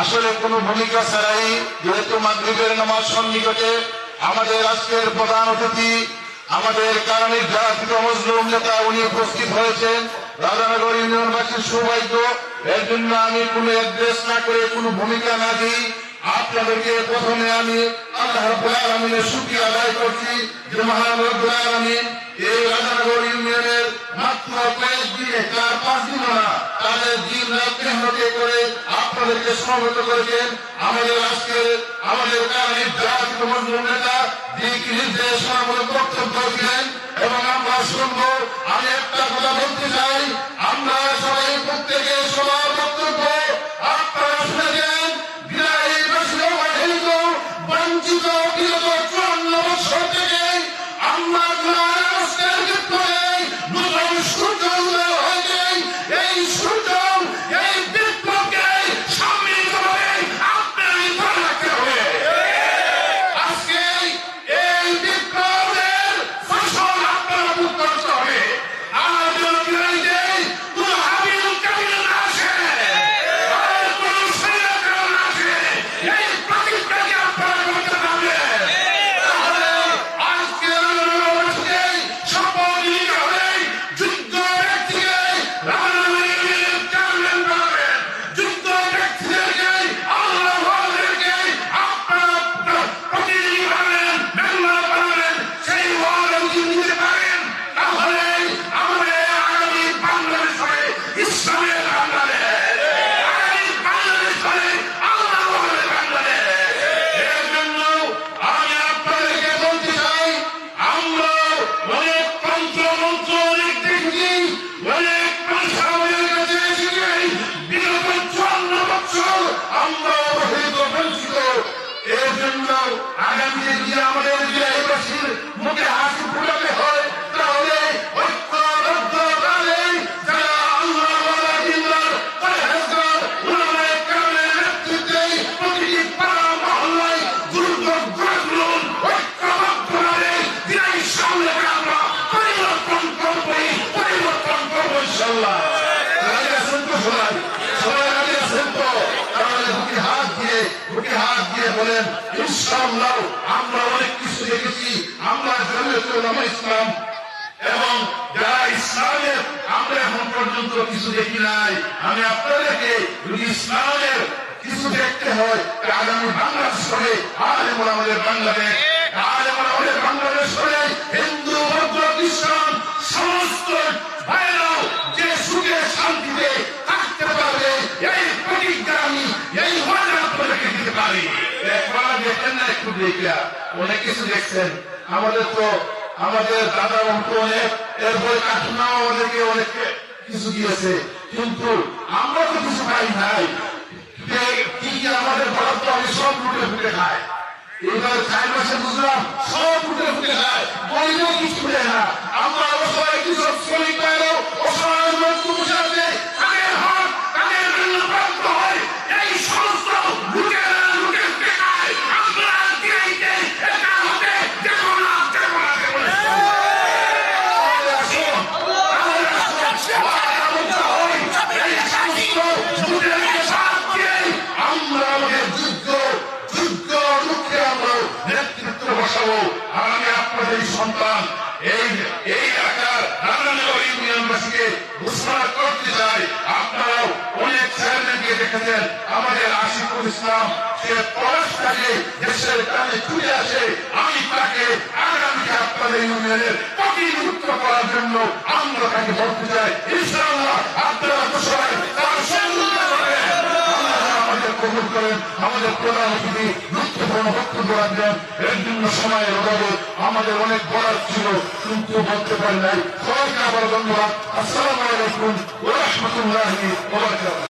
আসলে কোনো ভূমিকা ছাড়াই যেহেতু মাগরিবের নামাজ সন্নিকটে আমাদের আজকের প্রধান অতিথি, আমাদের কারণের জাতীয় মজলুম নেতা উনি উপস্থিত হয়েছেন। রাধানগর ইউনিয়নবাসীর সৌভাগ্য এর জন্য আমি কোনো অ্যাড্রেস না করে কোনো ভূমিকা না দিই। আপনাদেরকে প্রথমে আমি আল্লাহ শুক্রিয়া আদায় করছি যে মহান রব্বুল আলমিন এই রাধানগর ইউনিয়নের মাত্র কয়েক দিনে চার পাঁচ দিন না, তাদের দিন রাত মেহনতে করে আপনাদেরকে সমবেত করেছেন। আমাদের আজকের, আমাদের নেতা দিক নির্দেশনামূলক বক্তব্য দিলেন এবং আমরা শুনব। আমি একটা কথা বলতে চাই। আমরা সবাই প্রত্যেকে সবার বক্তব্য বলেন ইনশাল্লাহ আমরা অনেক কিছু দেখেছি, আমরা জমিয়তুল উলামা ইসলাম। এবং যারা ইসলামের, আমরা এখন পর্যন্ত কিছু দেখি নাই। আমি আপনাদেরকে যদি ইসলামের কিছু দেখতে হয় আগামী বাংলাদেশ হবে আলেম আমাদের বাংলাদেশ। আলেম আমাদের বাংলাদেশ হলে হিন্দু, বৌদ্ধ, খ্রিস্টান একবার দেখেন না একটু দেখলা অনেক কিছু দেখছেন আমাদেরকে অনেক কিছু দিয়েছে কিন্তু আমরা তো কিছু পাই নাই আমাদের তো আমি সব লুটে ফুটে খায় এইবার চার মাসে সব ফুটে ফুটে খায় বইলেও কিছু দেয় না আমি অনেক দেখেছেন, আমাদের আশিকুল ইসলাম, সে দেশের আসে। আমি তাকে আগামীতে আপনাদের ইউনিয়নের প্রতিনিধিত্ব করার জন্য আমরা তাকে বলতে চাই। ইনশাআল্লাহ করেন, আমাদের প্রধান অতিথি গুরুত্বপূর্ণ বক্তব্য রাখবেন। এর জন্য সময়ের অভাবে আমাদের অনেক বলার ছিল, কিন্তু বলতে পারি নাই। সবাইকে আবার ধন্যবাদ। আসসালামু আলাইকুম বারাকাতুহু।